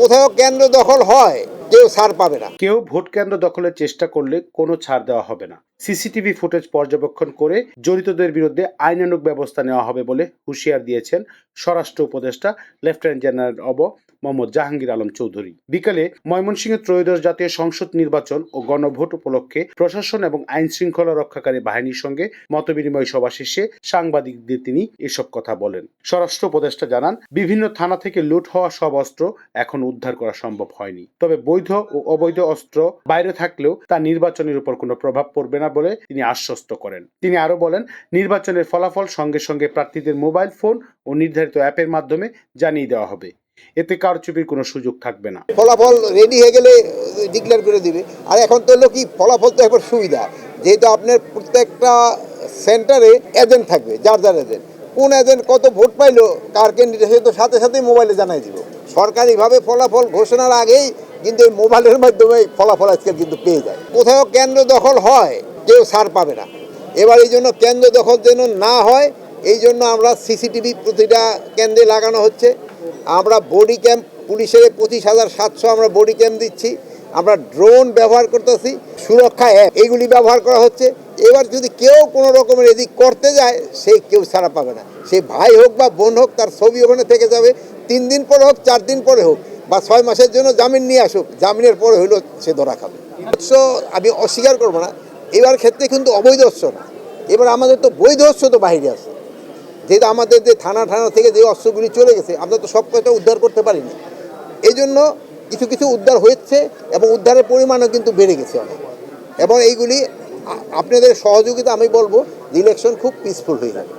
কোথাও কেন্দ্র দখল হয়, কেউ ছাড় পাবে না। কেউ ভোট কেন্দ্র দখলের চেষ্টা করলে কোনো ছাড় দেওয়া হবে না। সিসিটিভি ফুটেজ পর্যবেক্ষণ করে জড়িতদের বিরুদ্ধে আইনানুক ব্যবস্থা নেওয়া হবে বলে হুঁশিয়ার দিয়েছেন স্বরাষ্ট্র উপদেষ্টা লেফটেন্যান্ট জেনারেল অব মোহাম্মদ জাহাঙ্গীর আলম চৌধুরী। বিকালে ময়মনসিংহে ত্রয়োদশ জাতীয় সংসদ নির্বাচন ও গণভোট উপলক্ষে প্রশাসন এবং আইন শৃঙ্খলা রক্ষাকারী বাহিনীর সঙ্গে মতবিনিময় সভা শেষে সাংবাদিকদের তিনি এসব কথা বলেন। স্বরাষ্ট্র উপদেষ্টা জানান, বিভিন্ন থানা থেকে লুট হওয়া সব অস্ত্র এখন উদ্ধার করা সম্ভব হয়নি। তবে বৈধ ও অবৈধ অস্ত্র বাইরে থাকলেও তা নির্বাচনের উপর কোনো প্রভাব পড়বে না বলে তিনি আশ্বস্ত করেন। তিনি আরও বলেন, নির্বাচনের ফলাফল সঙ্গে সঙ্গে প্রার্থীদের মোবাইল ফোন ও নির্ধারিত অ্যাপের মাধ্যমে জানিয়ে দেওয়া হবে। এতে কারচুপির কোনো সুযোগ থাকবে না। ফলাফল রেডি হয়ে গেলে ডিক্লেয়ার করে দিবে। আর এখন তো হলো কি, ফলাফল তো এখন সুবিধা। যেহেতু আপনার প্রত্যেকটা সেন্টারে এজেন্ট থাকবে, যার যার এজেন্ট কোন এজেন্ট কত ভোট পাইলো, কার ক্যান্ডিডেট তো সাথে সাথেই মোবাইলে জানাই দিব। সরকারিভাবে ফলাফল ঘোষণার আগেই কিন্তু এই মোবাইলের মাধ্যমে ফলাফল আজকে কিন্তু পেয়ে যায়। কোথাও কেন্দ্র দখল হয়, কেউ ছাড় পাবে না। এবার এই জন্য কেন্দ্র দখল যেন না হয়, এই জন্য আমরা সিসিটিভি প্রতিটা কেন্দ্রে লাগানো হচ্ছে। আমরা বডি ক্যাম্প পুলিশের পঁচিশ হাজার সাতশো আমরা বডি ক্যাম্প দিচ্ছি। আমরা ড্রোন ব্যবহার করতেছি, সুরক্ষা অ্যাপ এইগুলি ব্যবহার করা হচ্ছে। এবার যদি কেউ কোনো রকমের এদিক করতে যায়, সে কেউ ছাড়া পাবে না। সে ভাই হোক বা বোন হোক, তার ছবি ওখানে থেকে যাবে। তিন দিন পরে হোক, চার দিন পরে হোক, বা ছয় মাসের জন্য জামিন নিয়ে আসুক, জামিনের পরে হইলেও সে ধরা খাবে। অবশ্য আমি অস্বীকার করব না, এবার ক্ষেত্রে কিন্তু অবৈধ অস্ত্র না। এবার আমাদের তো বৈধ অস্ত্র তো বাইরে আছে। যেহেতু আমাদের যে থানা থানা থেকে যে অস্ত্রগুলি চলে গেছে, আমরা তো সব কয়টা উদ্ধার করতে পারিনি। এই জন্য কিছু কিছু উদ্ধার হয়েছে এবং উদ্ধারের পরিমাণও কিন্তু বেড়ে গেছে অনেক। এবং এইগুলি আপনাদের সহযোগিতা আমি বলব ইলেকশন খুব পিসফুল হয়ে যাবে।